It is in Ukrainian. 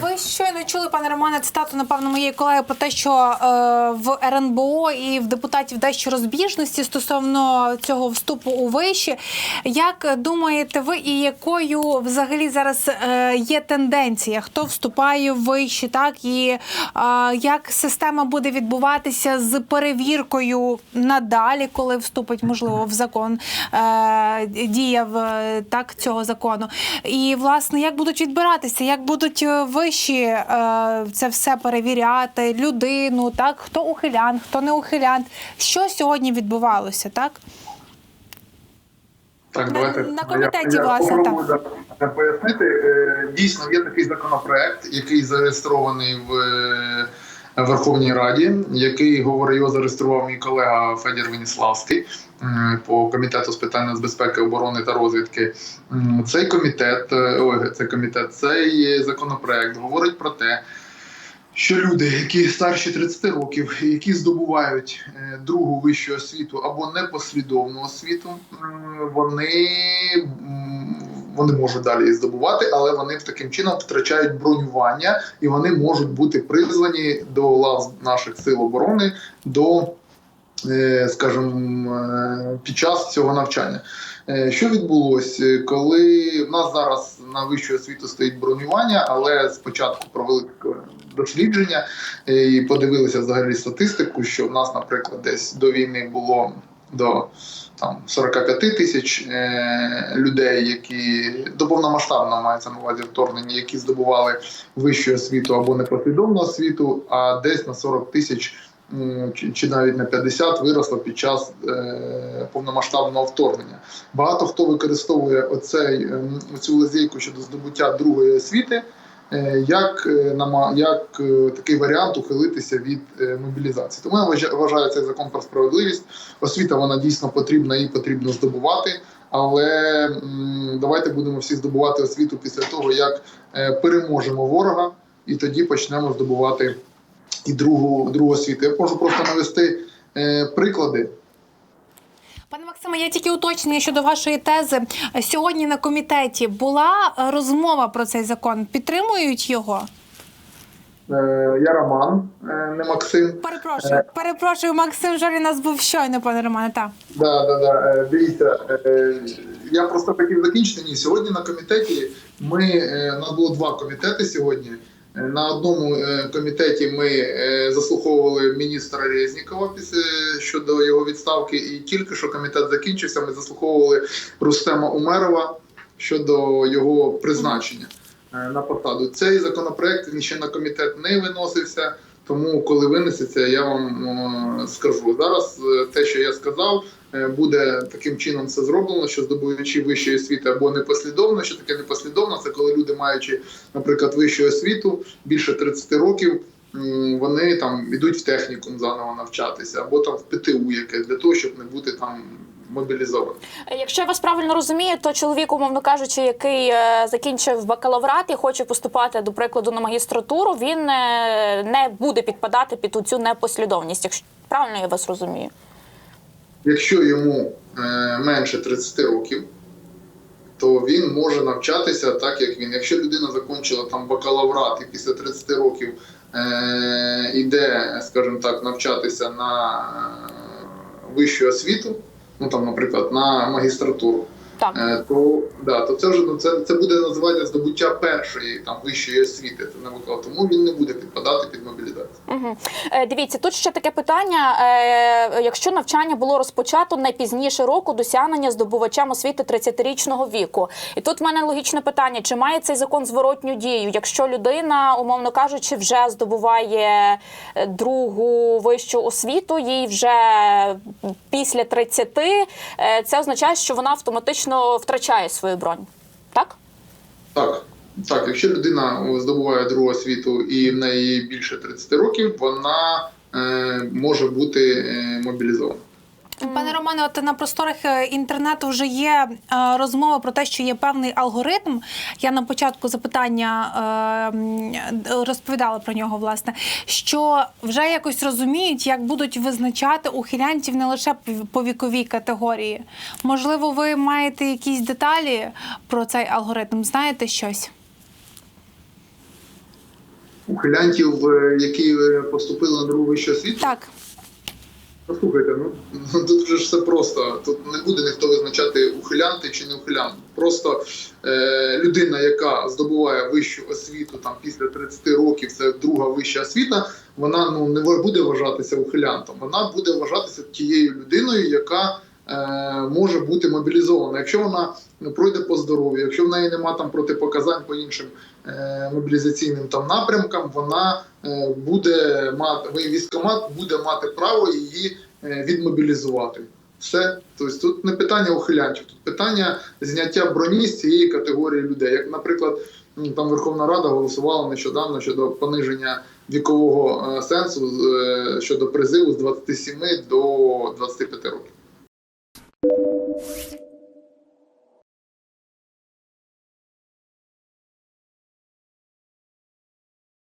Ви щойно чули, пане Романе, цитату, напевно, моєї колеги про те, що е, в РНБО і в депутатів дещо розбіжності стосовно цього вступу у виші. Як думаєте ви, і якою взагалі зараз е, є тенденція? Хто вступає в виші, так і е, як система буде відбуватися з перевіркою надалі, коли вступить, можливо, в закон е, дія е, так цього закону? І власне, як будуть відбиратися, як будуть е, вищі е, це все перевіряти, людину, так хто ухилян, хто не ухилян. Що сьогодні відбувалося, так? Так, На- давайте на комітеті, я, я власне, так. да, пояснити. Е, Дійсно, є такий законопроект, який зареєстрований в е, Верховній Раді, який говорить, його зареєстрував мій колега Федір Веніславський по комітету з питань нацбезпеки, оборони та розвідки. Цей комітет, е, цей комітет, цей законопроект говорить про те. Що люди, які старші 30 років, які здобувають е, другу вищу освіту або непослідовну освіту, вони, вони можуть далі здобувати, але вони таким чином втрачають бронювання і вони можуть бути призвані до лав наших сил оборони до, е, скажімо, е, під час цього навчання. Е, Що відбулося, коли в нас зараз на вищу освіту стоїть бронювання, але спочатку провели дослідження і подивилися взагалі статистику, що в нас, наприклад, десь до війни було до там 45 тисяч е, людей, які до повномасштабного мається на увазі вторгнення, які здобували вищу освіту або непослідовну освіту, а десь на 40 тисяч чи, навіть на 50 виросло під час е, повномасштабного вторгнення. Багато хто використовує оцей ем, цю лазейку щодо здобуття другої освіти. Е, Як, е, як е, такий варіант ухилитися від мобілізації, тому я вважаю цей закон про справедливість. Освіта вона дійсно потрібна і потрібно здобувати. Але давайте будемо всі здобувати освіту після того, як переможемо ворога, і тоді почнемо здобувати і другу, другу освіту. Я можу просто навести приклади. Пане Максиме, я тільки уточнення щодо вашої тези. Сьогодні на комітеті була е, розмова про цей закон. Підтримують його? Е, Я Роман, е, не Максим. Перепрошую, перепрошую, Максим Жорі нас був щойно, пане Романе. Так. Да, да, да. Дивіться, я просто хотів закінчити. Ні, сьогодні на комітеті ми у нас було два комітети сьогодні. Е, На одному е, комітеті ми е, заслуховували міністра Резнікова після щодо його відставки, і тільки що комітет закінчився, ми заслуховували Рустема Умерова щодо його призначення е, на посаду. Цей законопроект він ще на комітет не виносився. Тому, коли винесеться, я вам е, скажу. Зараз е, те, що я сказав, е, буде таким чином все зроблено, що здобувачі вищої освіти або непослідовно. Що таке непослідовно? Це коли люди, маючи, наприклад, вищу освіту більше 30 років, вони там ідуть в технікум заново навчатися, або там в ПТУ якесь для того, щоб не бути там мобілізованим. Якщо я вас правильно розумію, то чоловік, умовно кажучи, який е, закінчив бакалаврат і хоче поступати, до прикладу, на магістратуру, він е, не буде підпадати під цю непослідовність. Якщо правильно я вас розумію. Якщо йому е, менше 30 років, то він може навчатися так, як він. Якщо людина закінчила там бакалаврат і після 30 років е, йде, скажімо так, навчатися на вищу освіту, ну там, наприклад, на магістратуру, Так. е, то, да, то це вже ну, це, це буде називати здобуття першої там вищої освіти. Це не бакалавр. Тому він не буде підпадати під мобілізацію. Угу. Е, дивіться, тут ще таке питання: е, якщо навчання було розпочато не пізніше року досягнення здобувачам освіти 30-річного віку, і тут в мене логічне питання: чи має цей закон зворотню дію? Якщо людина, умовно кажучи, вже здобуває е, другу вищу освіту, їй вже після 30, е, це означає, що вона автоматично втрачає свою бронь, так? Так, так, якщо людина здобуває другу освіту і в неї більше 30 років, вона е, може бути е, мобілізована. Пане Романе, от на просторах е, інтернету вже є е, розмова про те, що є певний алгоритм. Я на початку запитання е, розповідала про нього, власне, що вже якось розуміють, як будуть визначати ухилянців не лише по- віковій категорії. Можливо, ви маєте якісь деталі про цей алгоритм? Знаєте щось? ухилянтів, які поступили на другу вищу освіту. Так. Послухайте, ну тут вже ж все просто. Тут не буде ніхто визначати ухилянти чи не ухилянти. Просто е, людина, яка здобуває вищу освіту там після 30 років, це друга вища освіта. Вона ну не буде вважатися ухилянтом. Вона буде вважатися тією людиною, яка може бути мобілізована. Якщо вона ну, пройде по здоров'ю, якщо в неї нема там протипоказань по іншим е, мобілізаційним там напрямкам, вона е, буде мати військомат буде мати право її е, відмобілізувати. Все, тобто тут не питання ухилянтів, тут питання зняття броні з цієї категорії людей. Як, наприклад, там Верховна Рада голосувала нещодавно щодо пониження вікового е, сенсу е, щодо призиву з 27 до 25 років. Thank you.